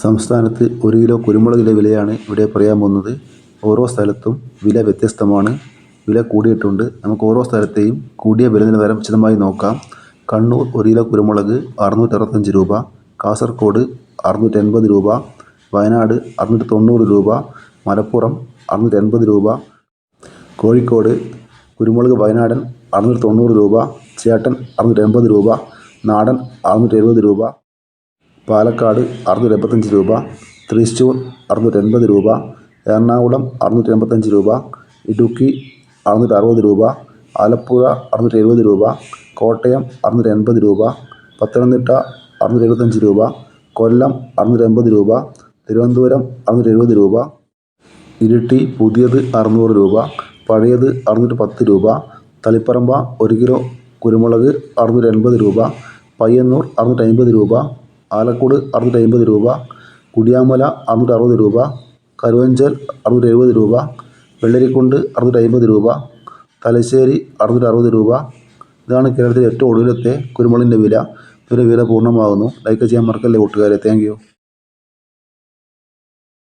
സംസ്ഥാനത്ത് ഒരു കിലോ കുരുമുളകിന്റെ വിലയാണ് ഇവിടെ പറയാൻ പോകുന്നത്. ഓരോ സ്ഥലത്തും വില വ്യത്യസ്തമാണ്. വില കൂടിയിട്ടുണ്ട്. നമുക്ക് ഓരോ സ്ഥലത്തെയും കൂടിയ വില നിലവാരം വിശദമായി നോക്കാം. കണ്ണൂർ ഒരു കിലോ കുരുമുളക് അറുന്നൂറ്റി അറുപത്തഞ്ച് രൂപ. കാസർഗോഡ് അറുന്നൂറ്റി എൺപത് രൂപ. വയനാട് അറുന്നൂറ്റി തൊണ്ണൂറ് രൂപ. മലപ്പുറം അറുന്നൂറ്റി എൺപത് രൂപ. കോഴിക്കോട് കുരുമുളക് വയനാടൻ അറുന്നൂറ്റി തൊണ്ണൂറ് രൂപ. ചേട്ടൻ അറുന്നൂറ്റി എൺപത് രൂപ. നാടൻ അറുന്നൂറ്റി എഴുപത് രൂപ. പാലക്കാട് അറുന്നൂറ്റി എൺപത്തഞ്ച് രൂപ തൃശ്ശൂർ അറുന്നൂറ്റി എൺപത് രൂപ എറണാകുളം അറുന്നൂറ്റി എൺപത്തഞ്ച് രൂപ ഇടുക്കി അറുന്നൂറ്റി അറുപത് രൂപ ആലപ്പുഴ അറുന്നൂറ്റി എഴുപത് രൂപ കോട്ടയം അറുന്നൂറ്റി എൺപത് രൂപ പത്തനംതിട്ട അറുന്നൂറ്റി എഴുപത്തഞ്ച് രൂപ കൊല്ലം അറുന്നൂറ്റി എൺപത് രൂപ തിരുവനന്തപുരം അറുന്നൂറ്റി എഴുപത് രൂപ ഇരിട്ടി പുതിയത് അറുന്നൂറ് രൂപ പഴയത് അറുന്നൂറ്റി പത്ത് രൂപ തളിപ്പറമ്പ ഒരു കിലോ കുരുമുളക് അറുന്നൂറ്റി എൺപത് രൂപ പയ്യന്നൂർ അറുന്നൂറ്റി അൻപത് രൂപ ആലക്കോട് അറുന്നൂറ്റി അമ്പത് രൂപ കുടിയാമല അറുന്നൂറ്റി അറുപത് രൂപ കരുവഞ്ചൽ അറുന്നൂറ്റി എഴുപത് രൂപ വെള്ളരിക്കുണ്ട് അറുന്നൂറ്റി അമ്പത് രൂപ തലശ്ശേരി അറുന്നൂറ്റി അറുപത് രൂപ. ഇതാണ് കേരളത്തിലെ ഏറ്റവും ഒടുവിലത്തെ കുരുമുളകിന്റെ വില. ഇതിന്റെ വില പൂർണമാകുന്നു. ലൈക്ക് ചെയ്യാൻ മറക്കല്ലേ കൂട്ടുകാരെ. Thank you